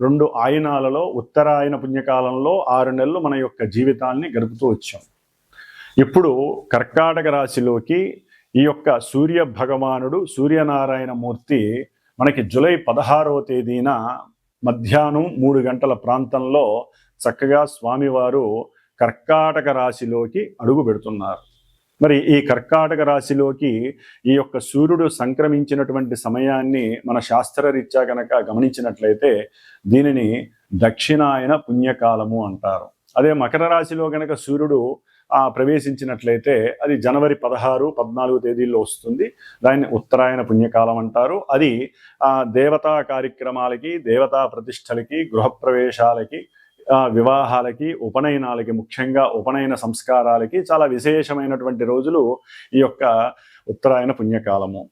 రెండు ఆయనాలలో ఉత్తరాయణ పుణ్యకాలంలో ఆరు నెలలు మన యొక్క జీవితాన్ని గడుపుతూ వచ్చాం. ఇప్పుడు కర్కాటక రాశిలోకి ఈ యొక్క సూర్య భగవానుడు సూర్యనారాయణ మూర్తి మనకి జూలై పదహారవ తేదీన మధ్యాహ్నం మూడు గంటల ప్రాంతంలో చక్కగా స్వామివారు కర్కాటక రాశిలోకి అడుగు పెడుతున్నారు. మరి ఈ కర్కాటక రాశిలోకి ఈ యొక్క సూర్యుడు సంక్రమించినటువంటి సమయాన్ని మన శాస్త్రరీత్యా కనుక గమనించినట్లయితే దీనిని దక్షిణాయన పుణ్యకాలము అంటారు. అదే మకర రాశిలో కనుక సూర్యుడు ఆ ప్రవేశించినట్లయితే అది జనవరి పదహారు పద్నాలుగు తేదీల్లో వస్తుంది. దాన్ని ఉత్తరాయణ పుణ్యకాలం అంటారు. అది ఆ దేవతా కార్యక్రమాలకి దేవతా ప్రతిష్టలకి గృహప్రవేశాలకి వివాహాలకి ఉపనయనాలకి ముఖ్యంగా ఉపనయన సంస్కారాలకి చాలా విశేషమైనటువంటి రోజులు ఈ యొక్క ఉత్తరాయణ పుణ్యకాలము.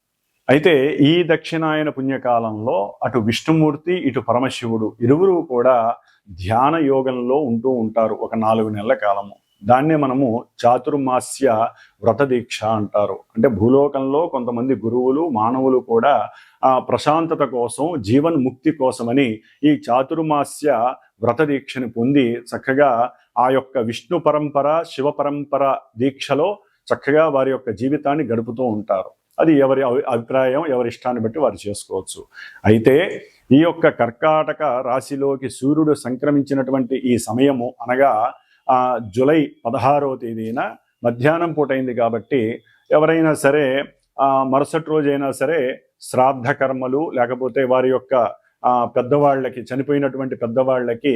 అయితే ఈ దక్షిణాయన పుణ్యకాలంలో అటు విష్ణుమూర్తి ఇటు పరమశివుడు ఇరువురు కూడా ధ్యాన యోగంలో ఉంటూ ఉంటారు ఒక నాలుగు నెలల కాలము. దాన్నే మనము చాతుర్మాస్య వ్రత దీక్ష అంటారు. అంటే భూలోకంలో కొంతమంది గురువులు మానవులు కూడా ఆ ప్రశాంతత కోసం జీవన్ ముక్తి కోసమని ఈ చాతుర్మాస్య వ్రత దీక్షని పొంది చక్కగా ఆ యొక్క విష్ణు పరంపర శివ పరంపర దీక్షలో చక్కగా వారి యొక్క జీవితాన్ని గడుపుతూ ఉంటారు. అది ఎవరి అభిప్రాయం ఎవరి ఇష్టాన్ని బట్టి వారు చేసుకోవచ్చు. అయితే ఈ యొక్క కర్కాటక రాశిలోకి సూర్యుడు సంక్రమించినటువంటి ఈ సమయము అనగా ఆ జులై పదహారవ తేదీన మధ్యాహ్నం పూటైంది కాబట్టి ఎవరైనా సరే ఆ మరుసటి రోజైనా సరే శ్రాద్ధ కర్మలు లేకపోతే వారి యొక్క పెద్దవాళ్ళకి చనిపోయినటువంటి పెద్దవాళ్ళకి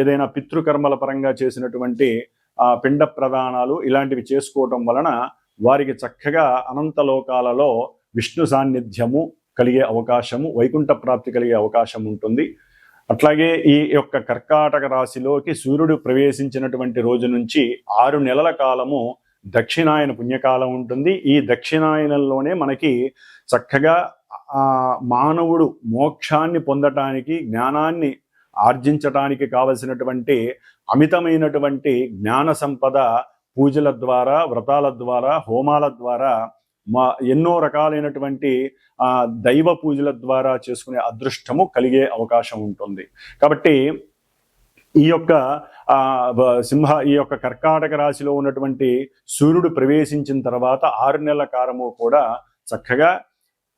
ఏదైనా పితృకర్మల పరంగా చేసినటువంటి ఆ పిండ ప్రదానాలు ఇలాంటివి చేసుకోవటం వలన వారికి చక్కగా అనంత లోకాలలో విష్ణు సాన్నిధ్యము కలిగే అవకాశము వైకుంఠ ప్రాప్తి కలిగే అవకాశం ఉంటుంది. అట్లాగే ఈ యొక్క కర్కాటక రాశిలోకి సూర్యుడు ప్రవేశించినటువంటి రోజు నుంచి ఆరు నెలల కాలము దక్షిణాయన పుణ్యకాలం ఉంటుంది. ఈ దక్షిణాయనంలోనే మనకి చక్కగా మానవుడు మోక్షాన్ని పొందటానికి జ్ఞానాన్ని ఆర్జించటానికి కావలసినటువంటి అమితమైనటువంటి జ్ఞాన సంపద పూజల ద్వారా వ్రతాల ద్వారా హోమాల ద్వారా మా ఎన్నో రకాలైనటువంటి దైవ పూజల ద్వారా చేసుకునే అదృష్టము కలిగే అవకాశం ఉంటుంది. కాబట్టి ఈ యొక్క సింహ ఈ యొక్క కర్కాటక రాశిలో ఉన్నటువంటి సూర్యుడు ప్రవేశించిన తర్వాత ఆరు నెలల కారము కూడా చక్కగా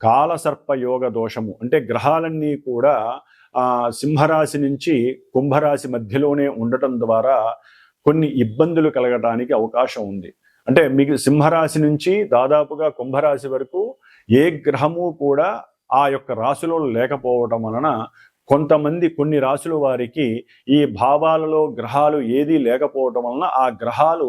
కాలసర్ప యోగ దోషము. అంటే గ్రహాలన్నీ కూడా ఆ సింహరాశి నుంచి కుంభరాశి మధ్యలోనే ఉండటం ద్వారా కొన్ని ఇబ్బందులు కలగటానికి అవకాశం ఉంది. అంటే మీకు సింహరాశి నుంచి దాదాపుగా కుంభరాశి వరకు ఏ గ్రహము కూడా ఆ యొక్క రాశిలో లేకపోవటం వలన కొంతమంది కొన్ని రాశుల వారికి ఈ భావాలలో గ్రహాలు ఏదీ లేకపోవటం వలన ఆ గ్రహాలు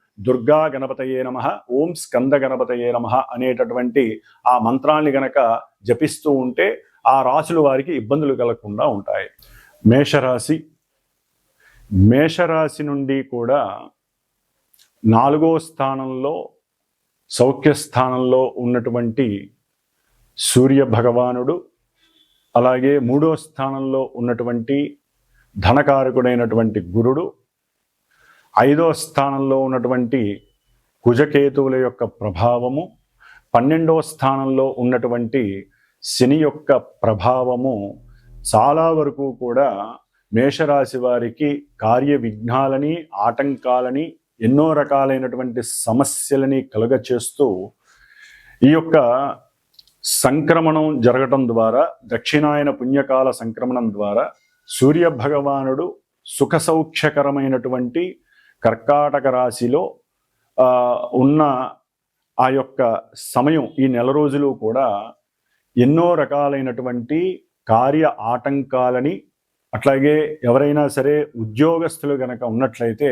దుర్గా గణపతయే నమ ఓం స్కంద గణపతయే నమ అనేటటువంటి ఆ మంత్రాన్ని గనక జపిస్తూ ఉంటే ఆ రాశుల వారికి ఇబ్బందులు కలగకుండా ఉంటాయి. మేషరాశి. మేషరాశి నుండి కూడా నాలుగో స్థానంలో సౌఖ్య స్థానంలో ఉన్నటువంటి సూర్య భగవానుడు అలాగే మూడో స్థానంలో ఉన్నటువంటి ధనకారకుడైనటువంటి గురుడు ఐదో స్థానంలో ఉన్నటువంటి కుజకేతువుల యొక్క ప్రభావము పన్నెండవ స్థానంలో ఉన్నటువంటి శని యొక్క ప్రభావము చాలా వరకు కూడా మేషరాశి వారికి కార్య విఘ్నాలని ఆటంకాలని ఎన్నో రకాలైనటువంటి సమస్యలని కలుగచేస్తూ ఈ యొక్క సంక్రమణం జరగటం ద్వారా దక్షిణాయన పుణ్యకాల సంక్రమణం ద్వారా సూర్య భగవానుడు సుఖ సౌఖ్యకరమైనటువంటి కర్కాటక రాశిలో ఉన్న ఆ యొక్క సమయం ఈ నెల రోజులు కూడా ఎన్నో రకాలైనటువంటి కార్య ఆటంకాలని అట్లాగే ఎవరైనా సరే ఉద్యోగస్తులు గనక ఉన్నట్లయితే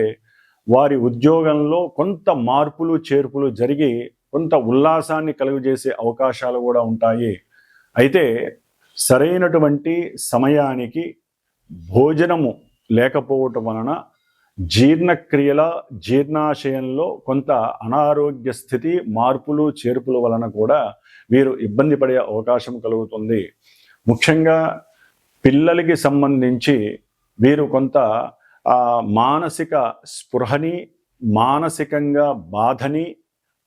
వారి ఉద్యోగంలో కొంత మార్పులు చేర్పులు జరిగి కొంత ఉల్లాసాన్ని కలుగజేసే అవకాశాలు కూడా ఉంటాయి. అయితే సరైనటువంటి సమయానికి భోజనము లేకపోవటం వలన జీర్ణక్రియల జీర్ణాశయంలో కొంత అనారోగ్య స్థితి మార్పులు చేర్పుల వలన కూడా వీరు ఇబ్బంది పడే అవకాశం కలుగుతుంది. ముఖ్యంగా పిల్లలకి సంబంధించి వీరు కొంత మానసిక స్పృహని మానసికంగా బాధని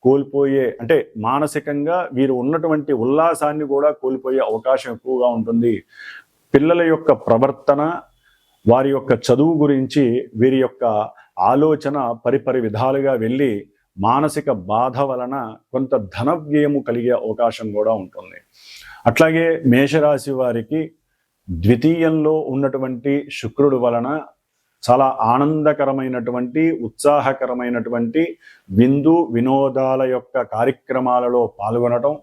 కోల్పోయే అంటే మానసికంగా వీరు ఉన్నటువంటి ఉల్లాసాన్ని కూడా కోల్పోయే అవకాశం ఎక్కువగా ఉంటుంది. పిల్లల యొక్క ప్రవర్తన వారి యొక్క చదువు గురించి వీరి యొక్క ఆలోచన పరిపరి విధాలుగా వెళ్ళి మానసిక బాధ వలన కొంత ధన వ్యయము కలిగే అవకాశం కూడా ఉంటుంది. అట్లాగే మేషరాశి వారికి ద్వితీయంలో ఉన్నటువంటి శుక్రుడు వలన చాలా ఆనందకరమైనటువంటి ఉత్సాహకరమైనటువంటి విందు వినోదాల యొక్క కార్యక్రమాలలో పాల్గొనటం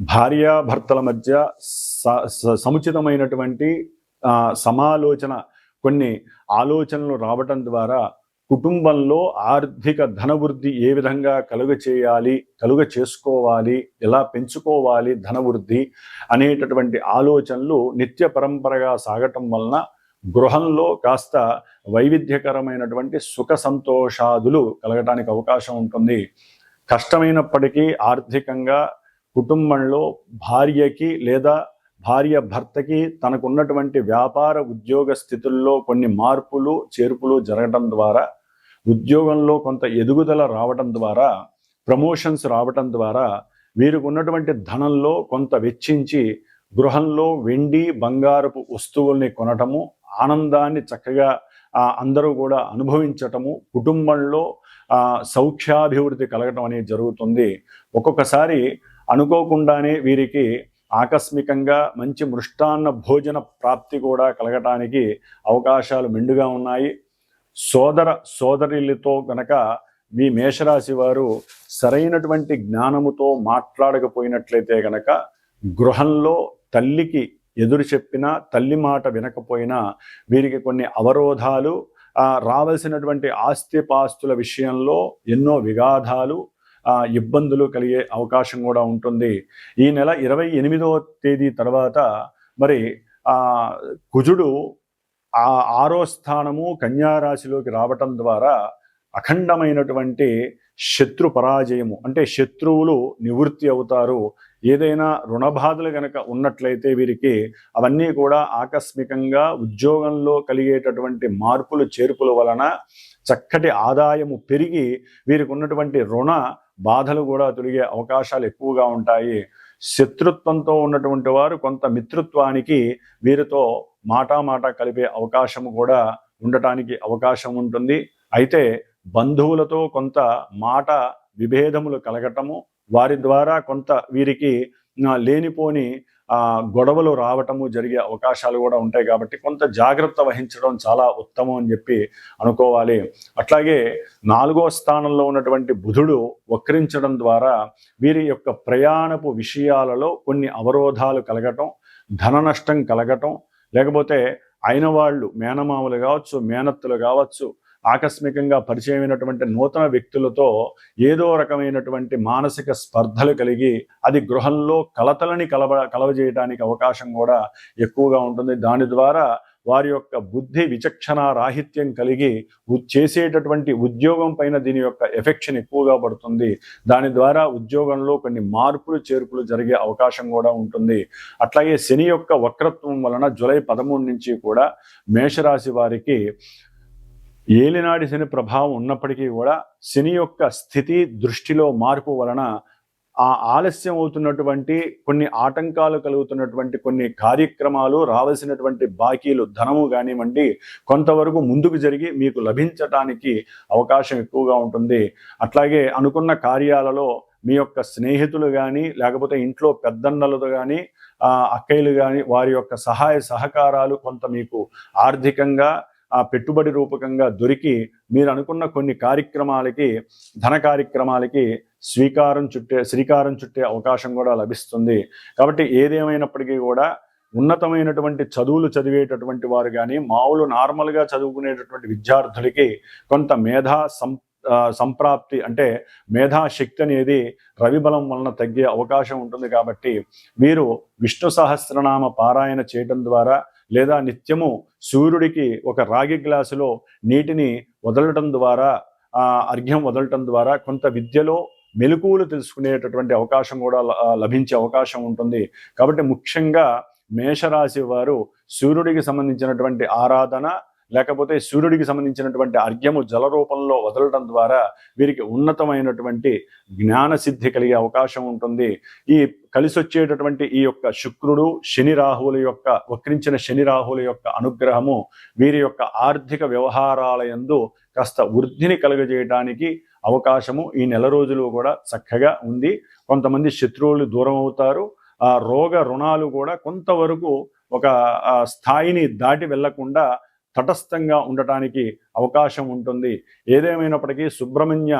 భార్యాభర్తల మధ్య స- స- సముచితమైనటువంటి సమాలోచన కొన్ని ఆలోచనలు రావటం ద్వారా కుటుంబంలో ఆర్థిక ధనవృద్ధి ఏ విధంగా కలుగ చేయాలి కలుగ చేసుకోవాలి ఎలా పెంచుకోవాలి ధనవృద్ధి అనేటటువంటి ఆలోచనలు నిత్య పరంపరగా సాగటం వలన గృహంలో కాస్త వైవిధ్యకరమైనటువంటి సుఖ సంతోషాదులు కలగటానికి అవకాశం ఉంటుంది. కష్టమైనప్పటికీ ఆర్థికంగా కుటుంబంలో భార్యకి లేదా భార్య భర్తకి తనకున్నటువంటి వ్యాపార ఉద్యోగ స్థితుల్లో కొన్ని మార్పులు చేర్పులు జరగడం ద్వారా ఉద్యోగంలో కొంత ఎదుగుదల రావటం ద్వారా ప్రమోషన్స్ రావటం ద్వారా వీరికి ఉన్నటువంటి ధనంలో కొంత వెచ్చించి గృహంలో వెండి బంగారపు వస్తువుల్ని కొనటము ఆనందాన్ని చక్కగా అందరూ కూడా అనుభవించటము కుటుంబంలో సౌఖ్యాభివృద్ధి కలగటం అనేది జరుగుతుంది. ఒక్కొక్కసారి అనుకోకుండానే వీరికి ఆకస్మికంగా మంచి మృష్టాన్న భోజన ప్రాప్తి కూడా కలగటానికి అవకాశాలు మెండుగా ఉన్నాయి. సోదర సోదరులతో గనక మీ మేషరాశి వారు సరైనటువంటి జ్ఞానముతో మాట్లాడకపోయినట్లయితే గనక గృహంలో తల్లికి ఎదురు చెప్పినా తల్లి మాట వినకపోయినా వీరికి కొన్ని అవరోధాలు రావలసినటువంటి రావాల్సినటువంటి ఆస్తిపాస్తుల విషయంలో ఎన్నో విగాధాలు ఇబ్బందులు కలిగే అవకాశం కూడా ఉంటుంది. ఈ నెల ఇరవై ఎనిమిదవ తేదీ తర్వాత మరి ఆ కుజుడు ఆ ఆరో స్థానము కన్యారాశిలోకి రావటం ద్వారా అఖండమైనటువంటి శత్రు పరాజయము అంటే శత్రువులు నివృత్తి అవుతారు. ఏదైనా రుణబాధలు కనుక ఉన్నట్లయితే వీరికి అవన్నీ కూడా ఆకస్మికంగా ఉద్యోగంలో కలిగేటటువంటి మార్పులు చేర్పుల వలన చక్కటి ఆదాయము పెరిగి వీరికి ఉన్నటువంటి రుణ బాధలు కూడా తొలగే అవకాశాలు ఎక్కువగా ఉంటాయి. శత్రుత్వంతో ఉన్నటువంటి వారు కొంత మిత్రుత్వానికి వీరితో మాటా మాట కలిపే అవకాశం కూడా ఉండటానికి అవకాశం ఉంటుంది. అయితే బంధువులతో కొంత మాట విభేదములు కలగటము వారి ద్వారా కొంత వీరికి లేనిపోని గొడవలు రావటము జరిగే అవకాశాలు కూడా ఉంటాయి కాబట్టి కొంత జాగ్రత్త వహించడం చాలా ఉత్తమం అని చెప్పి అనుకోవాలి. అట్లాగే నాలుగో స్థానంలో ఉన్నటువంటి బుధుడు వక్రించడం ద్వారా వీరి యొక్క ప్రయాణపు విషయాలలో కొన్ని అవరోధాలు కలగటం ధన నష్టం కలగటం లేకపోతే అయిన వాళ్ళు మేనమామలు కావచ్చు మేనత్తులు కావచ్చు ఆకస్మికంగా పరిచయమైనటువంటి నూతన వ్యక్తులతో ఏదో రకమైనటువంటి మానసిక స్పర్ధలు కలిగి అది గృహంలో కలతలని కలవ కలవజేయడానికి అవకాశం కూడా ఎక్కువగా ఉంటుంది. దాని ద్వారా వారి యొక్క బుద్ధి విచక్షణ రాహిత్యం కలిగి చేసేటటువంటి ఉద్యోగం పైన దీని యొక్క ఎఫెక్షన్ ఎక్కువగా పడుతుంది. దాని ద్వారా ఉద్యోగంలో కొన్ని మార్పులు చేర్పులు జరిగే అవకాశం కూడా ఉంటుంది. అట్లాగే శని యొక్క వక్రత్వం వలన జూలై పదమూడు నుంచి కూడా మేషరాశి వారికి ఏలినాడి శని ప్రభావం ఉన్నప్పటికీ కూడా శని యొక్క స్థితి దృష్టిలో మార్పు వలన ఆ ఆలస్యం అవుతున్నటువంటి కొన్ని ఆటంకాలు కలుగుతున్నటువంటి కొన్ని కార్యక్రమాలు రావాల్సినటువంటి బాకీలు ధనము కానివ్వండి కొంతవరకు ముందుకు జరిగి మీకు లభించటానికి అవకాశం ఎక్కువగా ఉంటుంది. అట్లాగే అనుకున్న కార్యాలలో మీ యొక్క స్నేహితులు కానీ లేకపోతే ఇంట్లో పెద్దన్నలతో కానీ అక్కయ్యలు కానీ వారి యొక్క సహాయ సహకారాలు కొంత మీకు ఆర్థికంగా ఆ పెట్టుబడి రూపకంగా దొరికి మీరు అనుకున్న కొన్ని కార్యక్రమాలకి ధన కార్యక్రమాలకి స్వీకారం చుట్టే శ్రీకారం చుట్టే అవకాశం కూడా లభిస్తుంది. కాబట్టి ఏదేమైనప్పటికీ కూడా ఉన్నతమైనటువంటి చదువులు చదివేటటువంటి వారు కానీ మామూలు నార్మల్గా చదువుకునేటటువంటి విద్యార్థులకి కొంత మేధా సం సంప్రాప్తి అంటే మేధాశక్తి అనేది రవిబలం వలన తగ్గే అవకాశం ఉంటుంది కాబట్టి మీరు విష్ణు సహస్రనామ పారాయణ చేయడం ద్వారా లేదా నిత్యము సూర్యుడికి ఒక రాగి గ్లాసులో నీటిని వదలటం ద్వారా అర్ఘ్యం వదలటం ద్వారా కొంత విద్యలో మెలకువలు తెలుసుకునేటటువంటి అవకాశం కూడా లభించే అవకాశం ఉంటుంది. కాబట్టి ముఖ్యంగా మేషరాశి వారు సూర్యుడికి సంబంధించినటువంటి ఆరాధన లేకపోతే సూర్యుడికి సంబంధించినటువంటి అర్ఘ్యము జల రూపంలో వదలడం ద్వారా వీరికి ఉన్నతమైనటువంటి జ్ఞాన సిద్ధి కలిగే అవకాశం ఉంటుంది. ఈ కలిసి వచ్చేటటువంటి ఈ యొక్క శుక్రుడు శని రాహువుల యొక్క వక్రించిన శని రాహువుల యొక్క అనుగ్రహము వీరి యొక్క ఆర్థిక వ్యవహారాల ఎందు కాస్త వృద్ధిని కలుగజేయడానికి అవకాశము ఈ నెల రోజులు కూడా చక్కగా ఉంది. కొంతమంది శత్రువులు దూరం అవుతారు. ఆ రోగ రుణాలు కూడా కొంతవరకు ఒక స్థాయిని దాటి వెళ్ళకుండా తటస్థంగా ఉండటానికి అవకాశం ఉంటుంది. ఏదేమైనప్పటికీ సుబ్రహ్మణ్య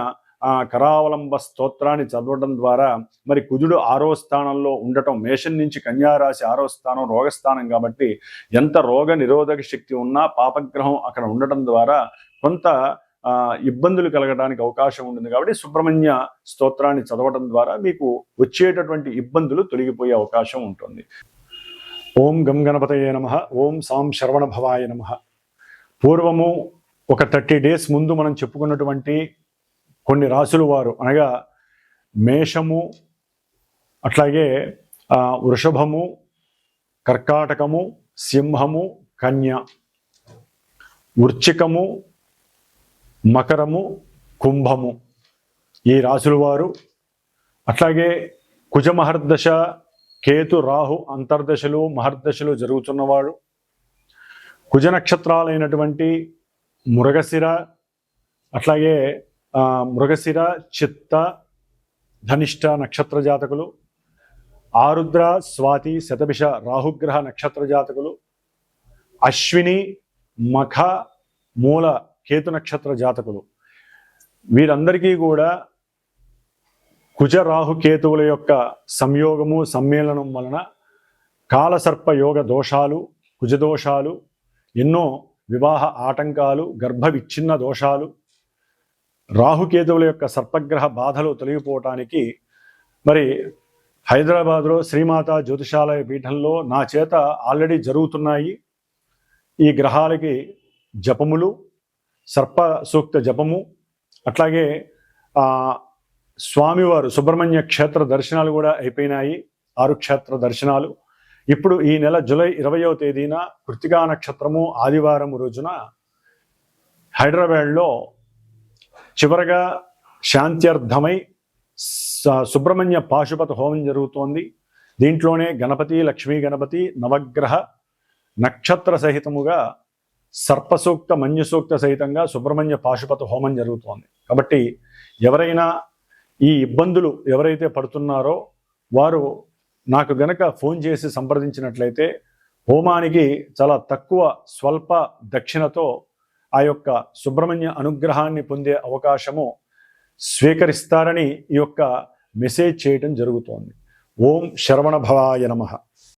కరావలంబ స్తోత్రాన్ని చదవడం ద్వారా మరి కుజుడు ఆరో స్థానంలో ఉండటం మేషం నుంచి కన్యారాశి ఆరో స్థానం రోగస్థానం కాబట్టి ఎంత రోగ నిరోధక శక్తి ఉన్నా పాపగ్రహం అక్కడ ఉండటం ద్వారా కొంత ఇబ్బందులు కలగడానికి అవకాశం ఉంటుంది కాబట్టి సుబ్రహ్మణ్య స్తోత్రాన్ని చదవటం ద్వారా మీకు వచ్చేటటువంటి ఇబ్బందులు తొలగిపోయే అవకాశం ఉంటుంది. ఓం గం గణపతయే నమ ఓం సాం శరవణ భవాయ నమ. పూర్వము ఒక థర్టీ డేస్ ముందు మనం చెప్పుకున్నటువంటి కొన్ని రాసులు వారు. అనగా మేషము అట్లాగే వృషభము కర్కాటకము సింహము కన్య. వృచ్చికము మకరము కుంభము. ఈ రాసుల వారు. అట్లాగే కుజమహర్దశ కేతు రాహు అంతర్దశలు మహర్దశలు జరుగుతున్నవాడు కుజ నక్షత్రాలైనటువంటి మురగశిర అట్లాగే మృగశిర చిత్త ధనిష్ట నక్షత్ర జాతకులు ఆరుద్ర స్వాతి శతభిష రాహుగ్రహ నక్షత్ర జాతకులు అశ్విని మఖ మూల కేతు నక్షత్ర జాతకులు. వీరందరికీ కూడా కుజ రాహుకేతువుల యొక్క సంయోగము సమ్మేళనం వలన కాలసర్ప యోగ దోషాలు కుజదోషాలు ఎన్నో వివాహ ఆటంకాలు గర్భ విచ్ఛిన్న దోషాలు రాహుకేతువుల యొక్క సర్పగ్రహ బాధలు తొలగిపోవటానికి మరి హైదరాబాద్లో శ్రీమాత జ్యోతిషాలయ పీఠంలో నా చేత ఆల్రెడీ జరుగుతున్నాయి ఈ గ్రహాలకి జపములు సర్ప సూక్త జపము అట్లాగే స్వామివారు సుబ్రహ్మణ్య క్షేత్ర దర్శనాలు కూడా అయిపోయినాయి ఆరు క్షేత్ర దర్శనాలు. ఇప్పుడు ఈ నెల జూలై ఇరవయో తేదీన కృతికా నక్షత్రము ఆదివారం రోజున హైదరాబాద్లో చివరగా శాంత్యర్థమై సుబ్రహ్మణ్య పాశుపత హోమం జరుగుతోంది. దీంట్లోనే గణపతి లక్ష్మీ గణపతి నవగ్రహ నక్షత్ర సహితముగా సర్పసూక్త మంజుసూక్త సహితంగా సుబ్రహ్మణ్య పాశుపత హోమం జరుగుతోంది. కాబట్టి ఎవరైనా ఈ ఇబ్బందులు ఎవరైతే పడుతున్నారో వారు నాకు గనక ఫోన్ చేసి సంప్రదించినట్లయితే హోమానికి చాలా తక్కువ స్వల్ప దక్షిణతో ఆ యొక్క సుబ్రహ్మణ్య అనుగ్రహాన్ని పొందే అవకాశము స్వీకరిస్తారని ఈ యొక్క మెసేజ్ చేయటం జరుగుతోంది. ఓం శరవణ భవాయ నమ.